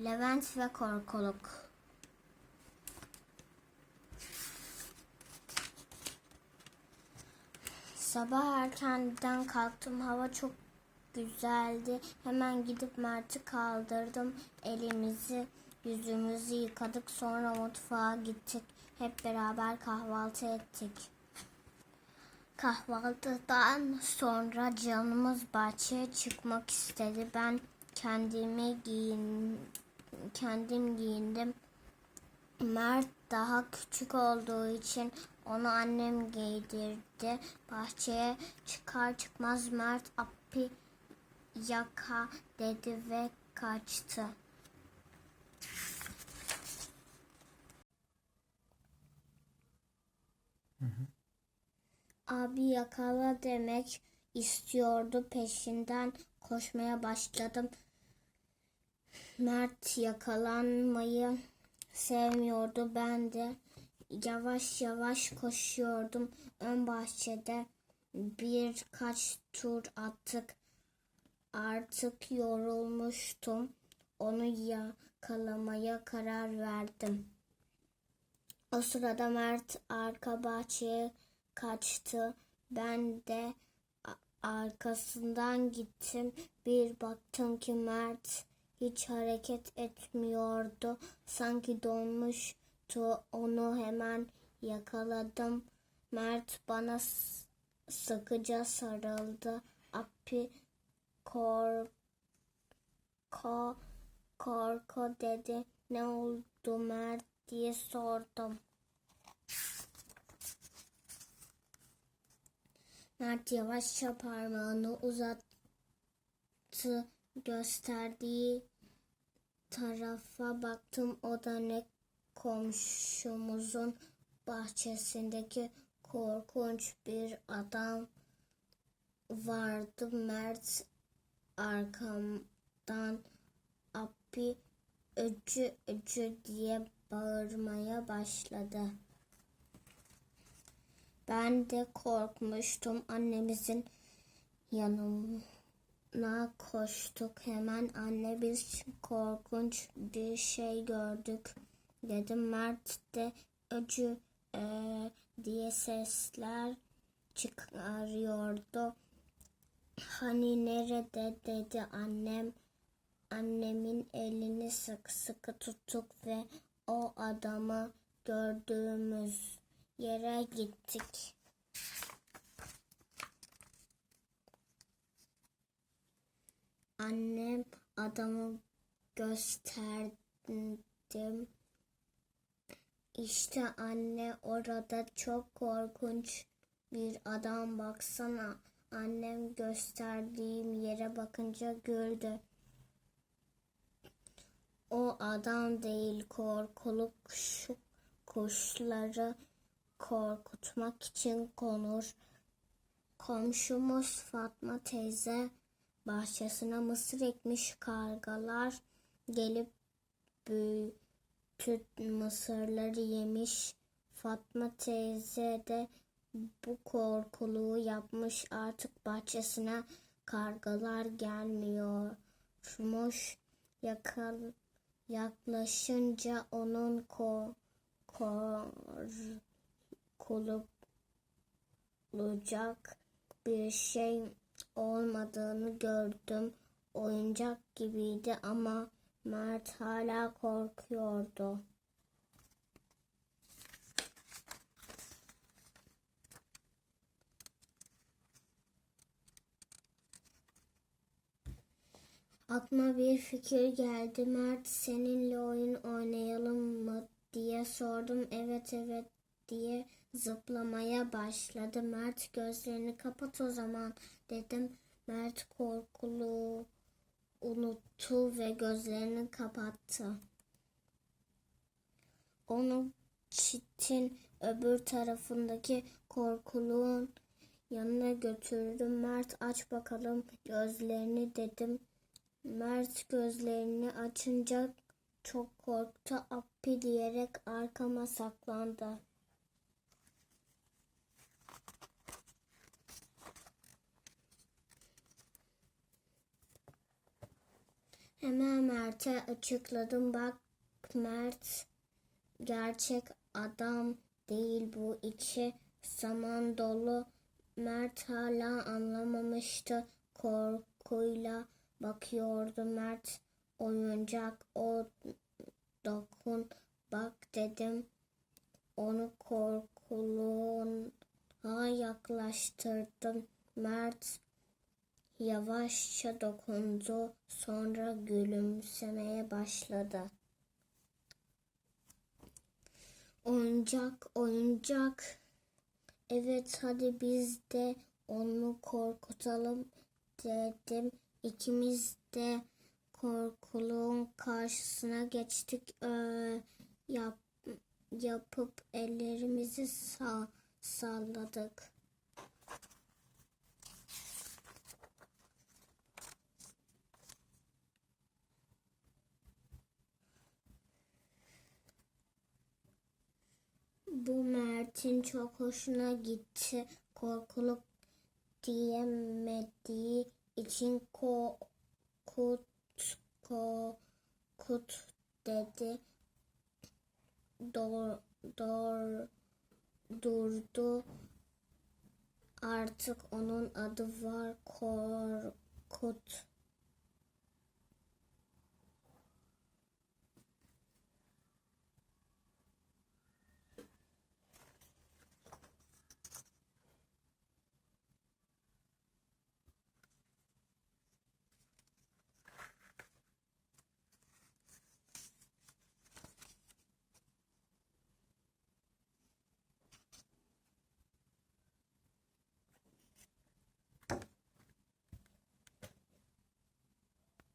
Levent ve Korkuluk. Sabah erkenden kalktım. Hava çok güzeldi. Hemen gidip Mert'i kaldırdım. Elimizi, yüzümüzü yıkadık. Sonra mutfağa gittik. Hep beraber kahvaltı ettik. Kahvaltıdan sonra canımız bahçeye çıkmak istedi. Ben kendimi giyin kendim giyindim. Mert daha küçük olduğu için onu annem giydirdi. Bahçeye çıkar çıkmaz Mert appi yaka dedi ve kaçtı. Abi yakala demek istiyordu. Peşinden koşmaya başladım. Mert yakalanmayı sevmiyordu. Ben de yavaş yavaş koşuyordum. Ön bahçede birkaç tur attık. Artık yorulmuştum. Onu yakalamaya karar verdim. O sırada Mert arka bahçeye kaçtı. Ben de arkasından gittim. Bir baktım ki Mert hiç hareket etmiyordu. Sanki donmuştu. Onu hemen yakaladım. Mert bana sıkıca sarıldı. Appi korko korko dedi. Ne oldu Mert diye sordum. Mert yavaşça parmağını uzattı. Gösterdiği tarafa baktım. O da ne komşumuzun bahçesindeki korkunç bir adam vardı. Mert arkamdan Appi öcü öcü diye bağırmaya başladı. Ben de korkmuştum. Annemizin yanına koştuk. Hemen anne biz korkunç bir şey gördük dedim. Mert de öcü eee, diye sesler çıkarıyordu. Hani nerede dedi annem. Annemin elini sık sıkı tuttuk ve o adamı gördüğümüz yere gittik. Annem adamı gösterdim. İşte anne orada çok korkunç bir adam baksana. Annem gösterdiğim yere bakınca gördü. O adam değil korkuluk şu kuşları korkutmak için konur. Komşumuz Fatma teyze bahçesine mısır ekmiş kargalar gelip bütün mısırları yemiş. Fatma teyze de bu korkuluğu yapmış artık bahçesine kargalar gelmiyormuş. Yakal, yaklaşınca onun ko, korkulacak bir şey olmadığını gördüm. Oyuncak gibiydi ama Mert hala korkuyordu. Aklıma bir fikir geldi. Mert seninle oyun oynayalım mı diye sordum. Evet evet diye zıplamaya başladı. Mert gözlerini kapat o zaman dedim. Mert korkulu unuttu ve gözlerini kapattı. Onu çitin öbür tarafındaki korkuluğun yanına götürdüm. Mert aç bakalım gözlerini dedim. Mert gözlerini açınca çok korktu. Appi diyerek arkama saklandı. Hemen Mert'e açıkladım. Bak Mert gerçek adam değil bu içi saman dolu. Mert hala anlamamıştı. Korkuyla bakıyordu Mert. Oyuncak o dokun bak dedim. Onu korkuluğuna yaklaştırdım. Mert yavaşça dokundu. Sonra gülümsemeye başladı. Oyuncak, oyuncak. Evet hadi biz de onu korkutalım dedim. İkimiz de korkuluğun karşısına geçtik. Ee, yap, yapıp ellerimizi sa- salladık. Bu Mert'in çok hoşuna gitti. Korkuluk diyemediği için ko kut ko kut dedi. Dor, dor, durdu. Artık onun adı var Korkut.